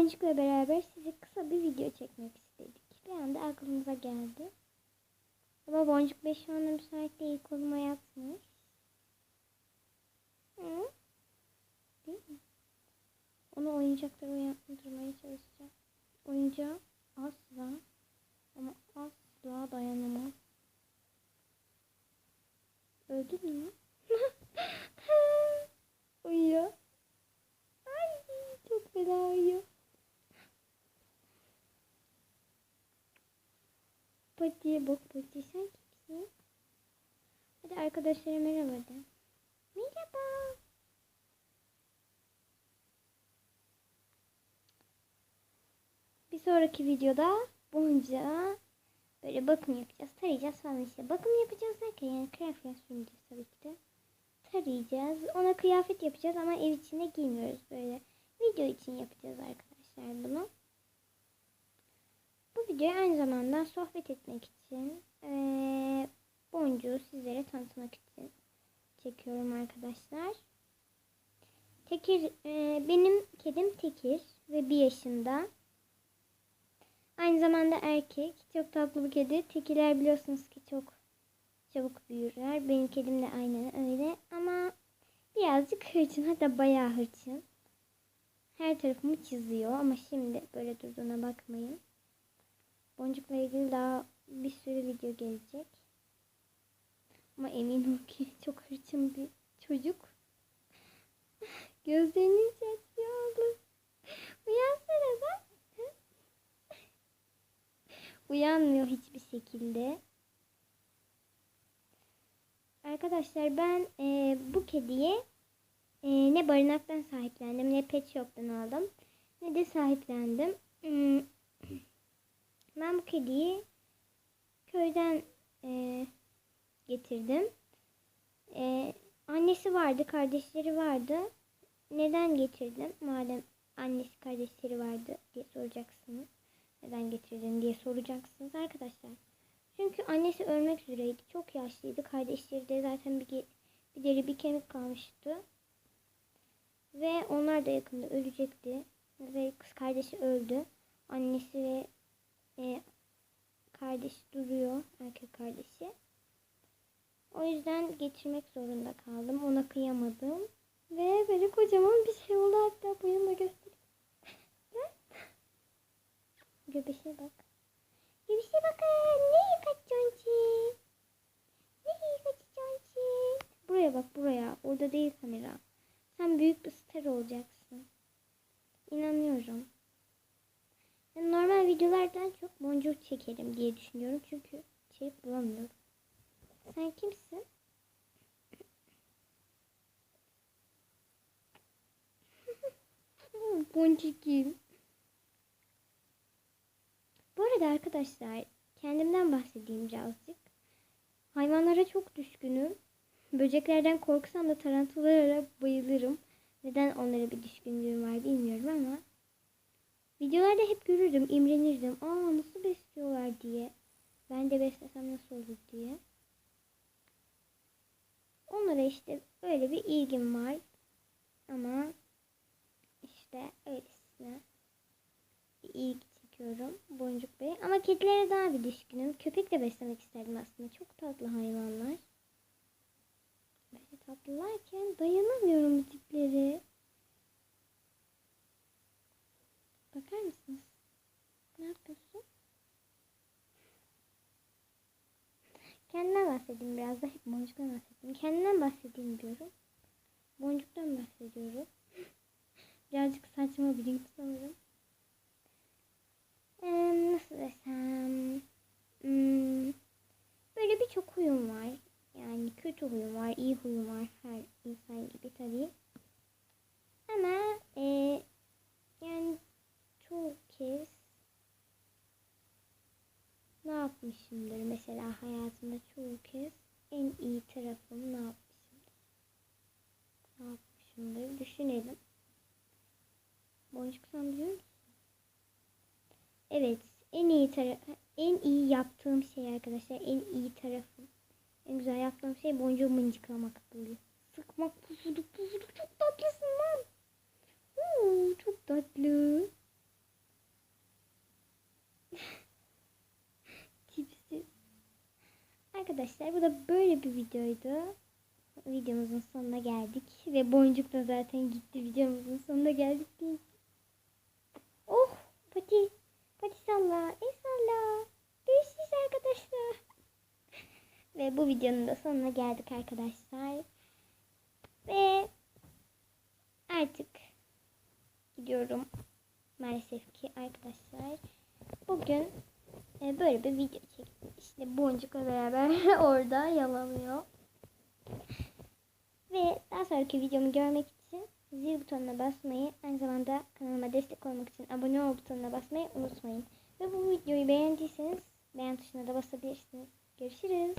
Boncuk'la beraber size kısa bir video çekmek istedik. Bir anda aklımıza geldi. Ama Boncuk Bey şu anda müsait değil. Koluma yatmış. Hı? Değil mi? Onu oyuncakları uyandırmaya çalışacağım. Oyuncağı asla ama asla dayanamaz. Öldün mü? uyuyor. Ay çok fena uyuyor. Pati bak Pati sen kimsin? Hadi arkadaşlara merhaba de. Merhaba. Bir sonraki videoda boncuğa böyle bakım yapacağız. Tarayacağız falan işte. Bakım yapacağız derken yani kıyafet süreceğiz tabii ki de. Tarayacağız. Ona kıyafet yapacağız ama ev içinde giymiyoruz böyle. Video için yapacağız arkadaşlar bunu. Videoyu aynı zamanda sohbet etmek için eee boncuğu sizlere tanıtmak için çekiyorum arkadaşlar. Tekir, eee, benim kedim Tekir ve bir yaşında. Aynı zamanda erkek. Çok tatlı bir kedi. Tekiler biliyorsunuz ki çok çabuk büyürler. Benim kedim de aynen öyle. Ama birazcık hırçın. Hatta bayağı hırçın. Her tarafımı çiziyor. Ama şimdi böyle durduğuna bakmayın. Boncukla ilgili daha bir sürü video gelecek. Ama emin ol ki çok hırçın bir çocuk. Gözlerinin içerisinde oldu. Uyansana bak. Uyanmıyor hiçbir şekilde. Arkadaşlar ben e, bu kediye e, ne barınaktan sahiplendim ne pet shop'tan aldım ne de sahiplendim. Ben bu kediyi köyden e, getirdim. E, annesi vardı, kardeşleri vardı. Neden getirdim? Madem annesi, kardeşleri vardı diye soracaksınız. Neden getirdin diye soracaksınız arkadaşlar. Çünkü annesi ölmek üzereydi. Çok yaşlıydı. Kardeşleri de zaten bir, bir deri bir kemik kalmıştı. Ve onlar da yakında ölecekti. Ve kız kardeşi öldü. Annesi ve e, kardeşi duruyor. Erkek kardeşi. O yüzden getirmek zorunda kaldım. Ona kıyamadım. Ve böyle kocaman bir şey oldu. Hatta boyunla göstereyim. Göbeşe bak. Göbeşe bakın. Ne kaçacaksın Ne kaçacaksın Buraya bak buraya. Orada değil kamera. Sen büyük bir star olacaksın. İnanıyorum. Normal videolardan çok boncuk çekerim diye düşünüyorum. Çünkü içerik bulamıyorum. Sen kimsin? Boncuğum. Bu arada arkadaşlar kendimden bahsedeyim birazcık. Hayvanlara çok düşkünüm. Böceklerden korksam da tarantulalara bayılırım. Neden onlara bir düşkünlüğüm var bilmiyorum ama. Videolarda hep görürdüm, imrenirdim. Aa nasıl besliyorlar diye. Ben de beslesem nasıl olur diye. Onlara işte öyle bir ilgim var. Ama işte öylesine bir ilgi çekiyorum Boncuk Bey. Ama kedilere daha bir düşkünüm. Köpek de beslemek isterdim aslında. Çok tatlı hayvanlar. Böyle tatlılarken dayanamıyorum bu tipleri. Bakar mısınız? Ne yapıyorsun? Kendimden bahsedeyim biraz da hep boncuktan bahsedeyim. Kendimden bahsedeyim diyorum. Boncuktan bahsediyorum. Birazcık saçma bir link sanırım. Ee, nasıl desem? Hmm, böyle birçok huyum var. Yani kötü huyum var, iyi huyum var. Her insan gibi tabii. Ama e, yani çoğu kez ne yapmışımdır mesela hayatımda çoğu kez en iyi tarafım ne yapmışımdır? Ne yapmışımdır? Düşünelim. Boncuk sen biliyor musun? Evet, en iyi taraf en iyi yaptığım şey arkadaşlar, en iyi tarafım. En güzel yaptığım şey boncuğu mıncıklamak böyle. Sıkmak pufuduk pufuduk çok tatlı. Arkadaşlar. Bu da böyle bir videoydu. Videomuzun sonuna geldik. Ve boncuk da zaten gitti. Videomuzun sonuna geldik. Oh pati. Pati salla. El salla. Görüşürüz arkadaşlar. Ve bu videonun da sonuna geldik arkadaşlar. Ve artık gidiyorum. Maalesef ki arkadaşlar. Bugün e, böyle bir video çektim. İşte boncukla beraber orada yalanıyor. Ve daha sonraki videomu görmek için zil butonuna basmayı, aynı zamanda kanalıma destek olmak için abone ol butonuna basmayı unutmayın. Ve bu videoyu beğendiyseniz beğen tuşuna da basabilirsiniz. Görüşürüz.